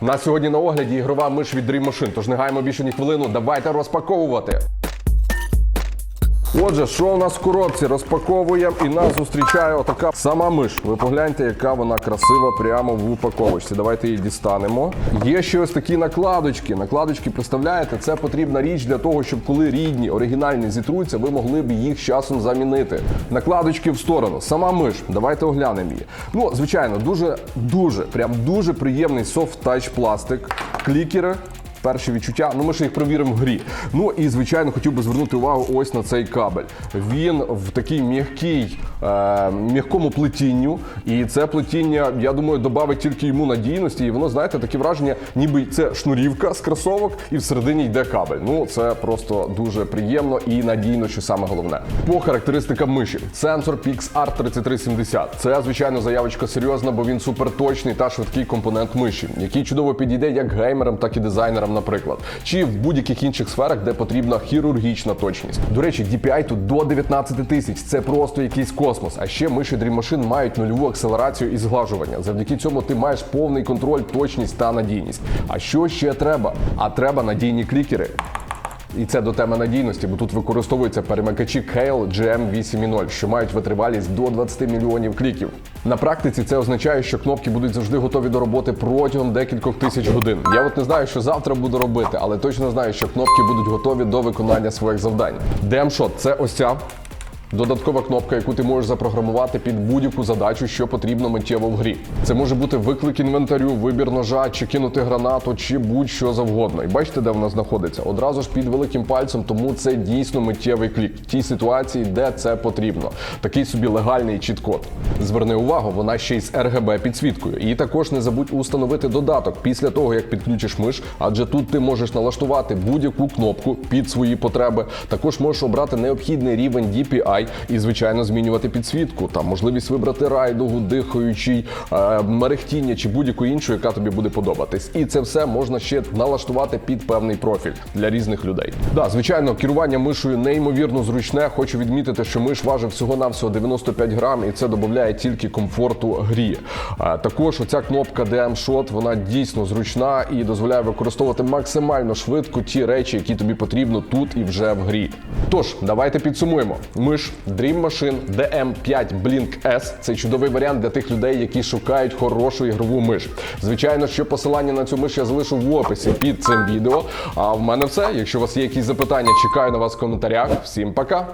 На сьогодні на огляді ігрова миш від Dream Machine, тож не гаємо більше ні хвилину, давайте розпаковувати. Отже, що у нас в коробці? Розпаковуємо і нас зустрічає отака сама миш. Ви погляньте, яка вона красива прямо в упаковочці. Давайте її дістанемо. Є ще ось такі накладочки. Накладочки, представляєте, це потрібна річ для того, щоб коли рідні, оригінальні зітруться, ви могли б їх часом замінити. Накладочки в сторону. Сама миш. Давайте оглянемо її. Ну, звичайно, дуже, дуже, прям дуже приємний софт-тач пластик. Клікери. Перші відчуття, ну ми ще їх провіримо в грі. Ну і звичайно хотів би звернути увагу ось на цей кабель. Він в такій м'якій, е, м'якому плетінню, і це плетіння, я думаю, додавить тільки йому надійності. І воно, знаєте, таке враження, ніби це шнурівка з кросовок, і всередині йде кабель. Ну це просто дуже приємно і надійно, що саме головне. По характеристикам миші, сенсор PixArt 3370. Це звичайно заявочка серйозна, бо він суперточний та швидкий компонент миші, який чудово підійде як геймерам, так і дизайнерам, наприклад, чи в будь-яких інших сферах, де потрібна хірургічна точність. До речі, DPI тут до 19 тисяч. Це просто якийсь космос. А ще миші Dream Machine мають нульову акселерацію і зглажування. Завдяки цьому ти маєш повний контроль, точність та надійність. А що ще треба? А треба надійні клікери. І це до теми надійності, бо тут використовуються перемикачі Kale GM8.0, що мають витривалість до 20 мільйонів кліків. На практиці це означає, що кнопки будуть завжди готові до роботи протягом декількох тисяч годин. Я от не знаю, що завтра буду робити, але точно знаю, що кнопки будуть готові до виконання своїх завдань. DM-Shot – це ось ця Додаткова кнопка, яку ти можеш запрограмувати під будь-яку задачу, що потрібно миттєво в грі. Це може бути виклик інвентарю, вибір ножа, чи кинути гранату, чи будь-що завгодно. І бачите, де вона знаходиться? Одразу ж під великим пальцем, тому це дійсно миттєвий клік в тій ситуації, де це потрібно. Такий собі легальний чіт-код. Зверни увагу, вона ще й з RGB підсвіткою. І також не забудь установити додаток після того, як підключиш миш, адже тут ти можеш налаштувати будь-яку кнопку під свої потреби. Також можеш обрати необхідний рівень DPI і, звичайно, змінювати підсвітку. Там можливість вибрати райдугу, дихаючий, е, мерехтіння чи будь-яку іншу, яка тобі буде подобатись. І це все можна ще налаштувати під певний профіль для різних людей. Да, звичайно, керування мишою неймовірно зручне. Хочу відмітити, що миш важить всього навсього 95 грам, і це додає тільки комфорту грі. Е, також оця кнопка DM Shot, вона дійсно зручна і дозволяє використовувати максимально швидко ті речі, які тобі потрібно тут і вже в грі. Тож, давайте підсумуємо. Миш Dream Machine DM5 Blink S – це чудовий варіант для тих людей, які шукають хорошу ігрову миш. Звичайно, що посилання на цю миш я залишу в описі під цим відео. А в мене все. Якщо у вас є якісь запитання, чекаю на вас в коментарях. Всім пока!